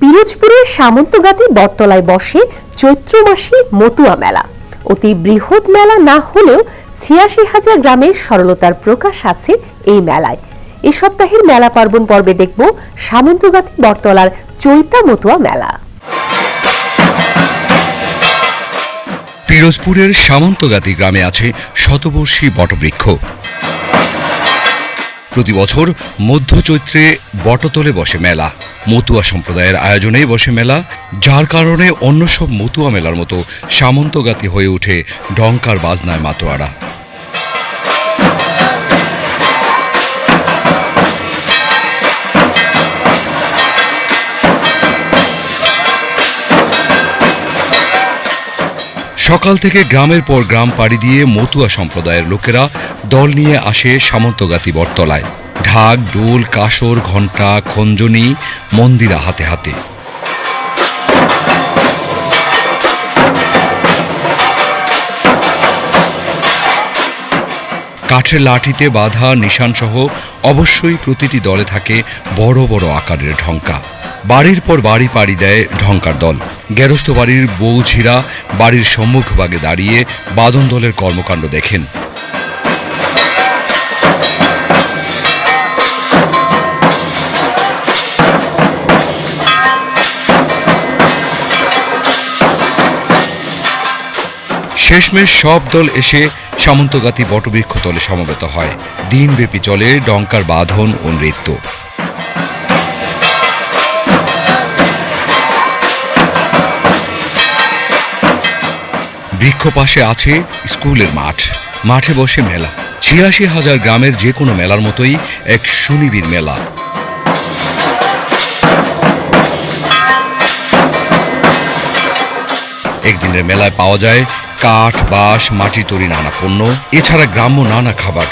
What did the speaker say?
পিরোজপুরের সামন্তগাতি বটতলায় বসে চৈত্র মাসে মতুয়া মেলা। অতি বৃহৎ মেলা না হলেও ছিয়াশি হাজার গ্রামের সরলতার প্রকাশ আছে এই মেলায়। এ সপ্তাহের মেলা পার্বণ পর্বে দেখব সামন্তগাতি বটতলার চৈতা মতুয়া মেলা। পিরোজপুরের সামন্তগাতি গ্রামে আছে শতবর্ষী বটবৃক্ষ। প্রতি বছর মধ্য চৈত্রে বটতলে বসে মেলা। মতুয়া সম্প্রদায়ের আয়োজনে বসে মেলা, যার কারণে অন্য সব মতুয়া মেলার মতো সামন্তগাতি হয়ে ওঠে ডঙ্কার বাজনায় মাতোয়ারা। সকাল থেকে গ্রামের পর গ্রাম পাড়ি দিয়ে মতুয়া সম্প্রদায়ের লোকেরা দল নিয়ে আসে সামন্তগাতি বটতলায়। ঢাক ডোল কাসর, ঘণ্টা, খঞ্জনি, মন্দিরা হাতে হাতে। কাঠের লাঠিতে বাঁধা, নিশানসহ অবশ্যই প্রতিটি দলে থাকে বড় বড় আকারের ঢঙ্কা বাড়ির পর বাড়ি পাড়ি দেয় ঢঙ্কার দল। গেরস্থ বাড়ির বউ বৌঝিরা বাড়ির সম্মুখভাগে দাঁড়িয়ে বাদন দলের কর্মকাণ্ড দেখেন। শেষমেশ সব দল এসে সামন্তগাতি বটবৃক্ষ তলে সমবেত হয়। দিনব্যাপী চলে ডঙ্কার বাঁধন ও নৃত্য। বৃক্ষ পাশে আছে স্কুলের মাঠ। মাঠে বসে মেলা। ছিয়াশি হাজার গ্রামের যে কোনো মেলার মতোই এক সুনিবিড় মেলা। একদিনের মেলায় পাওয়া যায় কাঠ বাঁশ মাটি তৈরি নানা পণ্য এছাড়া গ্রাম্য নানা খাবার।